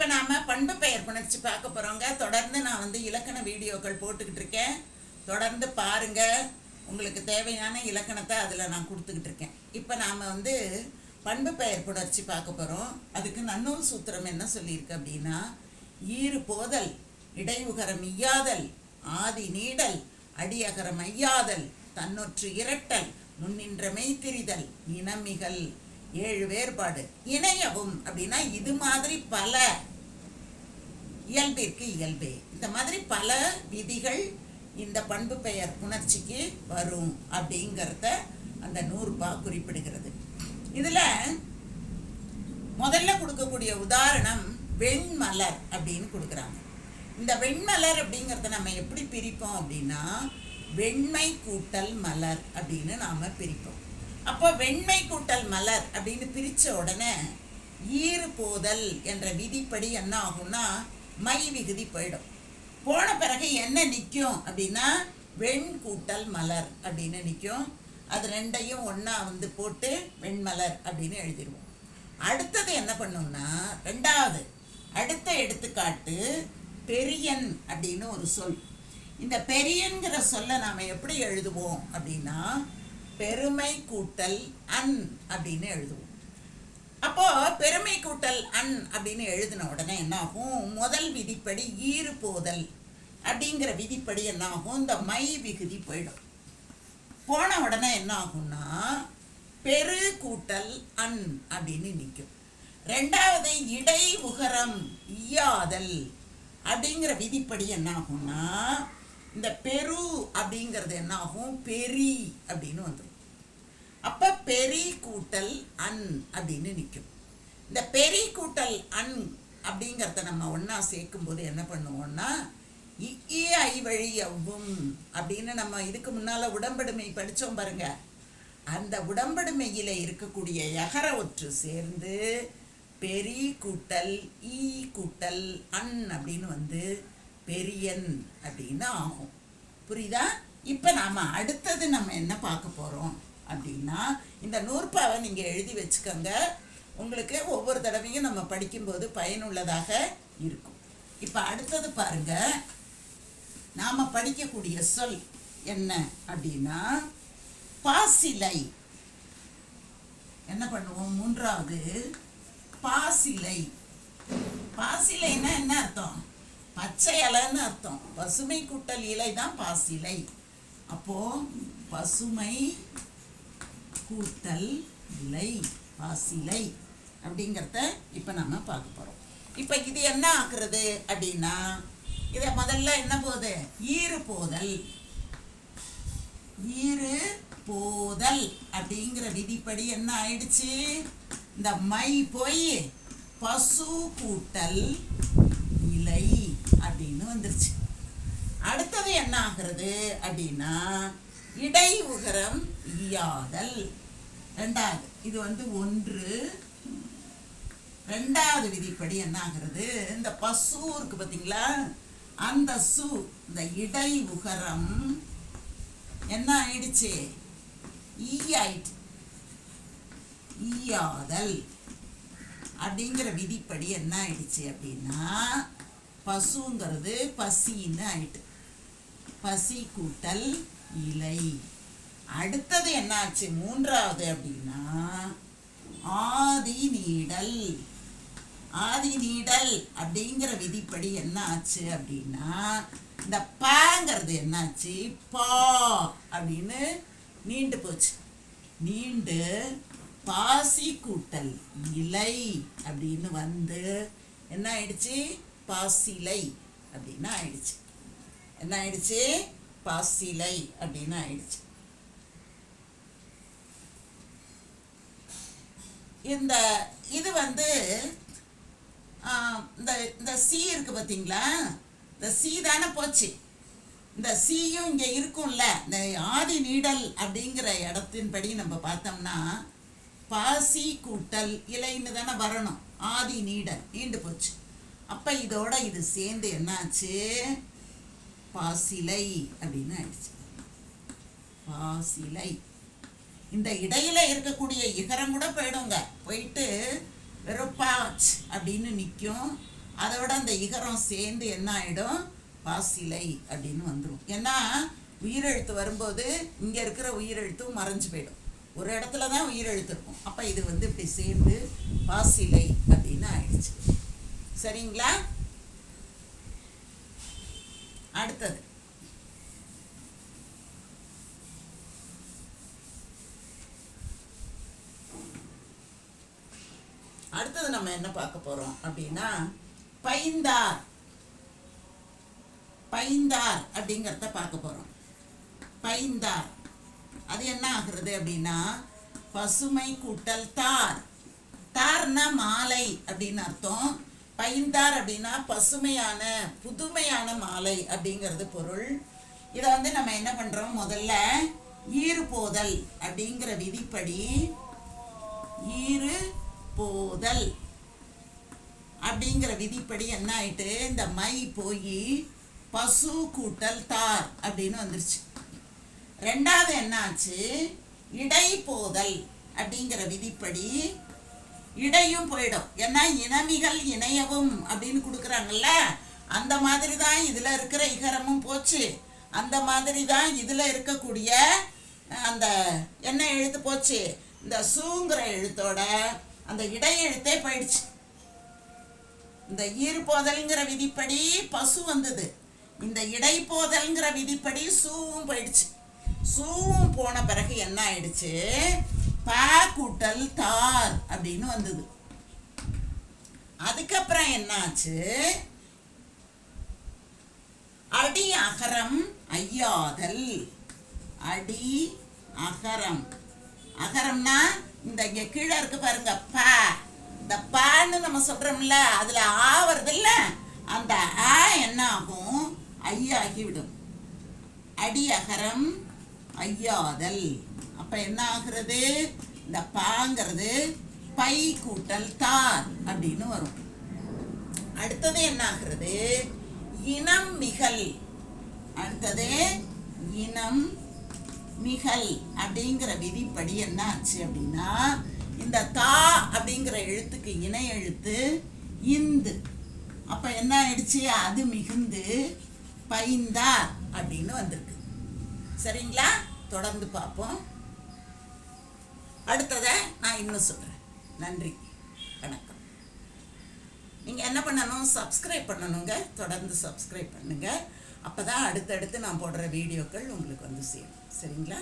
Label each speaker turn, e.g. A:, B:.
A: இப்போ நாம் பண்பு பெயர் புணர்ச்சி பார்க்க போகிறோங்க தொடர்ந்து நான் வந்து இலக்கண வீடியோக்கள் போட்டுக்கிட்டு இருக்கேன் தொடர்ந்து பாருங்கள் உங்களுக்கு தேவையான இலக்கணத்தை அதில் நான் கொடுத்துக்கிட்டு இருக்கேன் இப்போ நாம் வந்து பண்பு பெயர் புணர்ச்சி பார்க்க போகிறோம் அதுக்கு நன்னூல் சூத்திரம் என்ன சொல்லியிருக்கு அப்படின்னா ஈறு போதல் இடையுகரம் ஈயாதல் ஆதி நீடல் அடியகரம் ஐயாதல் தன்னொற்று இரட்டல் முன்னின்ற மெய்த்திரிதல் இனமிகள் ஏழு வேறுபாடு. இணையவும் அப்படின்னா இது மாதிரி பல இயல்பிற்கு இயல்பே. இந்த மாதிரி பல விதிகள் இந்த பண்பு பெயர் புணர்ச்சிக்கு வரும் அப்படிங்கிறத அந்த நூறுபா குறிப்பிடுகிறது. இதில் முதல்ல கொடுக்கக்கூடிய உதாரணம் வெண்மலர் அப்படின்னு கொடுக்குறாங்க. இந்த வெண்மலர் அப்படிங்கிறத நம்ம எப்படி பிரிப்போம் அப்படின்னா வெண்மை கூட்டல் மலர் அப்படின்னு நாம பிரிப்போம். அப்போ வெண்மை கூட்டல் மலர் அப்படின்னு பிரித்த உடனே ஈறு போதல் என்ற விதிப்படி என்ன ஆகும்னா மை விகுதி போயிடும். போன பிறகு என்ன நிற்கும் அப்படின்னா வெண் கூட்டல் மலர் அப்படின்னு நிற்கும் அது ரெண்டையும் ஒன்றா வந்து போட்டு வெண்மலர் அப்படின்னு எழுதிடுவோம். அடுத்தது என்ன பண்ணோம்னா ரெண்டாவது அடுத்த எடுத்துக்காட்டு பெரியன் அப்படின்னு ஒரு சொல். இந்த பெரியன்கிற சொல்லை நாம் எப்படி எழுதுவோம் அப்படின்னா பெருமை கூட்டல் அன் அப்படின்னு எழுதுவோம். அப்போ பெருமை கூட்டல் அன் அப்படின்னு எழுதின உடனே என்னாகும்? முதல் விதிப்படி ஈறு போதல் அப்படிங்கிற விதிப்படி என்னாகும்? இந்த மை விகுதி போயிடும். போன உடனே என்ன ஆகும்னா பெரு கூட்டல் அன் அப்படின்னு நிற்கும். ரெண்டாவது இடை உகரம் ஈயாதல் அப்படிங்கிற விதிப்படி என்ன ஆகும்னா இந்த பெரு அப்படிங்கிறது என்ன ஆகும் பெரி அப்படின்னு வந்துடும். அப்ப பெரி கூட்டல் அன் அப்படின்னு நிற்கும் இந்த பெரி கூட்டல் அன் அப்படிங்கிறத நம்ம ஒன்றா சேர்க்கும்போது என்ன பண்ணுவோம்னா இ ஐ வழி அவ்வும் அப்படின்னு நம்ம இதுக்கு முன்னால் உடம்படுமை படித்தோம் பாருங்க. அந்த உடம்படுமையில் இருக்கக்கூடிய எகர ஒற்று சேர்ந்து பெரி கூட்டல் ஈ கூட்டல் அன் அப்படின்னு வந்து பெரியன் அப்படின்னு ஆகும். புரியுதா? இப்போ நாம் அடுத்தது நம்ம என்ன பார்க்க போகிறோம் அப்படின்னா இந்த நூற்பாவை நீங்கள் எழுதி வச்சுக்கோங்க. உங்களுக்கு ஒவ்வொரு தடவையும் நம்ம படிக்கும்போது பயனுள்ளதாக இருக்கும். இப்போ அடுத்தது பாருங்க. நாம் படிக்கக்கூடிய சொல் என்ன அப்படின்னா பாசிலை. என்ன பண்ணுவோம்? மூன்றாவது பாசிலை. பாசிலைன்னா என்ன அர்த்தம்? பச்சை இலைன்னு அர்த்தம். பசுமை கூட்டல் இலை தான் பாசிலை. அப்போ பசுமை கூட்டல் இலை பாசிலை அப்படிங்கிறத இப்போ நம்ம பார்க்க போகிறோம் இப்போ இது என்ன ஆக்குறது அப்படின்னா இதை முதல்ல என்ன போகுது? ஈறு போதல். ஈறு போதல் அப்படிங்கிற விதிப்படி என்ன ஆயிடுச்சு? இந்த மை போய் பசு கூட்டல் இலை அப்படின்னு வந்துருச்சு. அடுத்தது என்ன ஆகிறது அப்படின்னா இடை உகரம் ஈயாதல் ரெண்டாவது இது வந்து ஒன்று. ரெண்டாவது விதிப்படி என்ன ஆகிறது இந்த பசு இருக்கு பார்த்தீங்களா? அந்த சு இந்த இடை உகரம். என்ன ஆயிடுச்சு? ஈ ஈயாதல். அப்படிங்கிற விதிப்படி என்ன ஆயிடுச்சு அப்படின்னா பசுங்கிறது பசின்னு ஆயிட்டு. பசி கூட்டல் இலை. அடுத்தது என்னாச்சு? மூன்றாவது அப்படின்னா ஆதி நீடல். ஆதி நீடல் அப்படிங்கிற விதிப்படி என்ன ஆச்சு அப்படின்னா இந்த பாங்கிறது என்னாச்சு? பா அப்படின்னு நீண்டு போச்சு. நீண்டு பாசி கூட்டல் இலை அப்படின்னு வந்து என்ன ஆயிடுச்சு? பாசிலை அப்படின்னு ஆயிடுச்சு. என்ன ஆயிடுச்சு? பாசிலை அப்படின்னு ஆயிடுச்சு. இந்த இது வந்து இந்த இந்த சி இருக்கு பார்த்தீங்களா இந்த சி தானே போச்சு. இந்த சியும் இங்கே இருக்கும்ல. இந்த ஆதி நீடல் அப்படிங்கிற இடத்தின்படி நம்ம பார்த்தோம்னா பாசி கூட்டல் இலைன்னு தானே வரணும். ஆதி நீடல் நீண்டு போச்சு. அப்போ இதோட இது சேர்ந்து என்னாச்சு? பாசிலை அப்படின்னு ஆயிடுச்சு. பாசிலை. இந்த இடையில இருக்கக்கூடிய இகரம் கூட போயிடுங்க. போயிட்டு வெறும் பாச் அப்படின்னு நிற்கும் அதோட அந்த இகரம் சேர்ந்து என்ன ஆயிடும்? பாசிலை அப்படின்னு வந்துடும் ஏன்னா உயிரெழுத்து வரும்போது இங்க இருக்கிற உயிரெழுத்தும் மறைஞ்சு போயிடும். ஒரு இடத்துல தான் உயிரெழுத்து இருக்கும். அப்ப இது வந்து இப்படி சேர்ந்து பாசிலை அப்படின்னு ஆயிடுச்சு. சரிங்களா? அடுத்தது. அடுத்தது நம்ம என்ன பார்க்க போகிறோம் அப்படின்னா பைந்தார். பைந்தார் அப்படிங்கிறத பார்க்க போகிறோம் பைந்தார். அது என்ன ஆகுறது அப்படின்னா பசுமை கூட்டல் தார். தார்னா மாலை அப்படின்னு அர்த்தம். பைந்தார் அப்படின்னா பசுமையான புதுமையான மாலை அப்படிங்கிறது பொருள். இதை வந்து நம்ம என்ன பண்ணுறோம் முதல்ல ஈறு போதல் அப்படிங்கிற விதிப்படி ஈறு போதல். அப்படிங்கிற விதிப்படி என்ன ஆயிட்டு இந்த மை போய் பசு கூட்டல் தார் அப்படின்னு வந்துருச்சு. ரெண்டாவது என்ன ஆச்சு இடை போதல் அப்படிங்கிற விதிப்படி இடையும் போயிடும். ஏன்னா இனமிகள் இணையவும் அப்படின்னு கொடுக்குறாங்கல்ல அந்த மாதிரி தான் இதில் இருக்கிற இகரமும் போச்சு. அந்த மாதிரி தான் இதில் இருக்கக்கூடிய அந்த என்ன எழுத்து போச்சு? இந்த சூங்கிற எழுத்தோட அந்த இடையெழுத்தே போயிடுச்சு. இந்த ஈறுபோதல்ங்கிற விதிப்படி பசு வந்தது. இந்த இடைப்போதல்ங்கிற விதிப்படி சூவும் போயிடுச்சு. சூவும் போன பிறகு என்ன ஆயிடுச்சு? பா கூட்டல் தார் அப்படின்னு வந்தது. அதுக்கப்புறம் என்னாச்சு அடி அகரம் ஐயாதல். அடி அகரம். அகரம்னா இந்த இங்க கீழே இருக்கு பாருங்க ப. இந்த பான்னு நம்ம சொல்கிறோம்ல அதில் ஆ அந்த ஆ என்ன ஆகும் ஐயாகிவிடும். அடி அகரம் ஐயாதல். அப்போ என்ன ஆகுறது இந்த பாங்கிறது பை கூட்டல் தார் அப்படின்னு வரும். அடுத்தது என்ன ஆகுறது இனம் மிகல். அடுத்தது இனம் மிகல் அப்படிங்கிற விதிப்படி என்ன ஆச்சு அப்படின்னா இந்த தா அப்படிங்கிற எழுத்துக்கு இணை எழுத்து இந்து. அப்போ என்ன ஆயிடுச்சு? அது மிகுந்து பைந்தார் அப்படின்னு வந்திருக்கு. சரிங்களா? தொடர்ந்து பார்ப்போம். அடுத்ததை நான் இன்னும் சொல்கிறேன் நன்றி. வணக்கம். நீங்கள் என்ன பண்ணணும்? சப்ஸ்கிரைப் பண்ணணுங்க. தொடர்ந்து சப்ஸ்கிரைப் பண்ணுங்கள் அப்போ தான் அடுத்தடுத்து நான் போடுற வீடியோக்கள் உங்களுக்கு வந்து சேரும். சரிங்களா?